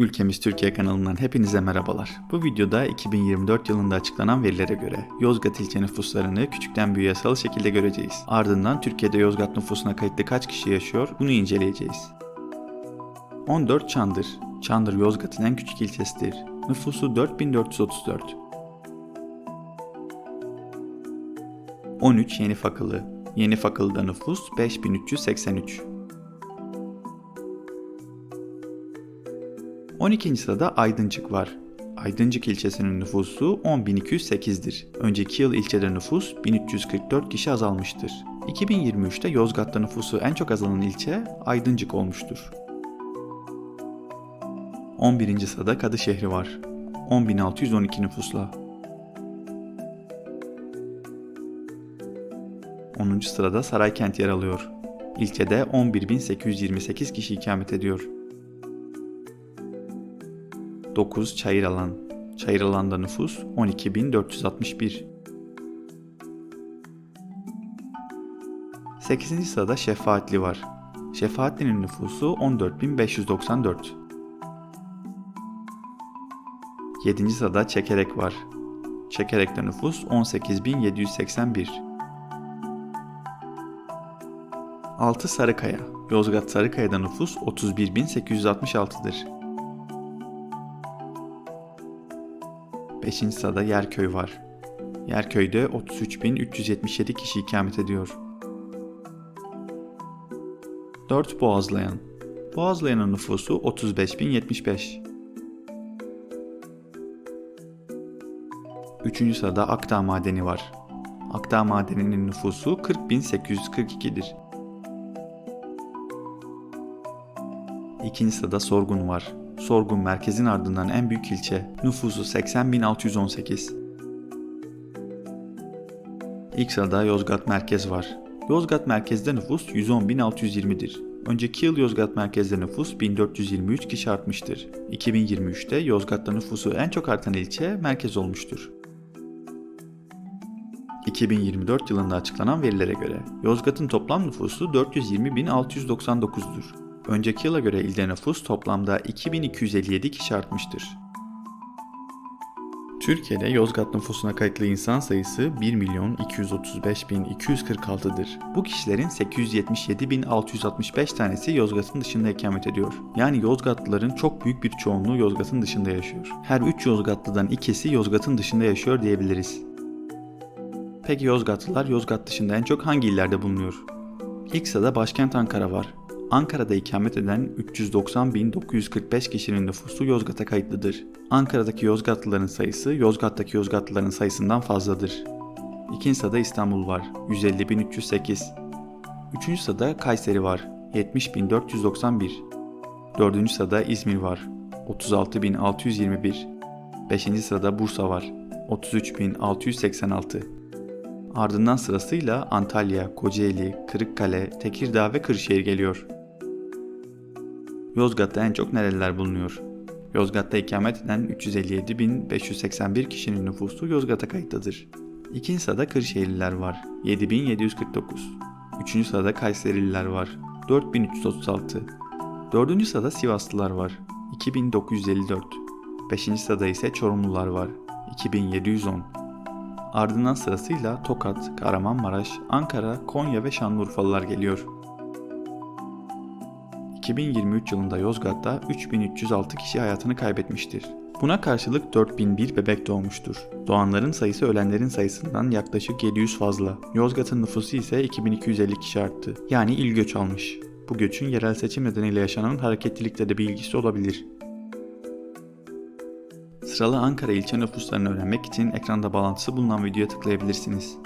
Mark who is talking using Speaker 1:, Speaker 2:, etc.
Speaker 1: Ülkemiz Türkiye kanalından hepinize merhabalar. Bu videoda 2024 yılında açıklanan verilere göre Yozgat ilçe nüfuslarını küçükten büyüğe yasalı şekilde göreceğiz. Ardından Türkiye'de Yozgat nüfusuna kayıtlı kaç kişi yaşıyor bunu inceleyeceğiz. 14 Çandır. Çandır Yozgat'ın en küçük ilçesidir. Nüfusu 4434. 13 Yeni Fakılı. Yeni Fakılı'da nüfus 5383. 12. sırada Aydıncık var. Aydıncık ilçesinin nüfusu 10.208'dir. Önceki yıl ilçede nüfus 1344 kişi azalmıştır. 2023'te Yozgat'ta nüfusu en çok azalan ilçe Aydıncık olmuştur. 11. sırada Kadışehri var. 10.612 nüfusla. 10. sırada Saraykent yer alıyor. İlçede 11.828 kişi ikamet ediyor. 9 Çayıralan. Çayıralan'da nüfus 12.461. 8. sırada Şefaatli var. Şefaatli'nin nüfusu 14.594. 7. sırada Çekerek var. Çekerek'te nüfus 18.781. 6 Sarıkaya. Yozgat Sarıkaya'da nüfus 31.866'dır. 5. sırada Yerköy var. Yerköy'de 33.377 kişi ikamet ediyor. 4 Boğazlayan. Boğazlayan'ın nüfusu 35.075. 3. sırada Akdağ Madeni var. Akdağ Madeni'nin nüfusu 40.842'dir. 2. sırada Sorgun var. Sorgun merkezin ardından en büyük ilçe. Nüfusu 80.618. İlk sırada Yozgat Merkez var. Yozgat Merkez'de nüfus 110.620'dir. Önceki yıl Yozgat Merkez'de nüfus 1423 kişi artmıştır. 2023'te Yozgat'ta nüfusu en çok artan ilçe merkez olmuştur. 2024 yılında açıklanan verilere göre Yozgat'ın toplam nüfusu 420.699'dur. Önceki yıla göre ilde nüfus toplamda 2257 kişi artmıştır. Türkiye'de Yozgat nüfusuna kayıtlı insan sayısı 1.235.246'dır. Bu kişilerin 877.665 tanesi Yozgat'ın dışında ikamet ediyor. Yani Yozgatlıların çok büyük bir çoğunluğu Yozgat'ın dışında yaşıyor. Her 3 Yozgatlıdan ikisi Yozgat'ın dışında yaşıyor diyebiliriz. Peki Yozgatlılar Yozgat dışında en çok hangi illerde bulunuyor? İlk sırada başkent Ankara var. Ankara'da ikamet eden 390.945 kişinin nüfusu Yozgat'a kayıtlıdır. Ankara'daki Yozgatlıların sayısı Yozgat'taki Yozgatlıların sayısından fazladır. İkinci sırada İstanbul var. 150.308. Üçüncü sırada Kayseri var. 70.491. Dördüncü sırada İzmir var. 36.621. Beşinci sırada Bursa var. 33.686. Ardından sırasıyla Antalya, Kocaeli, Kırıkkale, Tekirdağ ve Kırşehir geliyor. Yozgat'ta en çok nereler bulunuyor? Yozgat'ta ikamet eden 357.581 kişinin nüfusu Yozgat'a kayıtlıdır. İkinci sırada Kırşehirliler var. 7749. Üçüncü sırada Kayserililer var. 4336. Dördüncü sırada Sivaslılar var. 2954. Beşinci sırada ise Çorumlular var. 2710. Ardından sırasıyla Tokat, Kahramanmaraş, Ankara, Konya ve Şanlıurfalılar geliyor. 2023 yılında Yozgat'ta 3306 kişi hayatını kaybetmiştir. Buna karşılık 4001 bebek doğmuştur. Doğanların sayısı ölenlerin sayısından yaklaşık 700 fazla. Yozgat'ın nüfusu ise 2250 kişi arttı. Yani il göç almış. Bu göçün yerel seçim nedeniyle yaşanan hareketlilikle de bir ilgisi olabilir. Sıralı Ankara ilçe nüfuslarını öğrenmek için ekranda bağlantısı bulunan videoya tıklayabilirsiniz.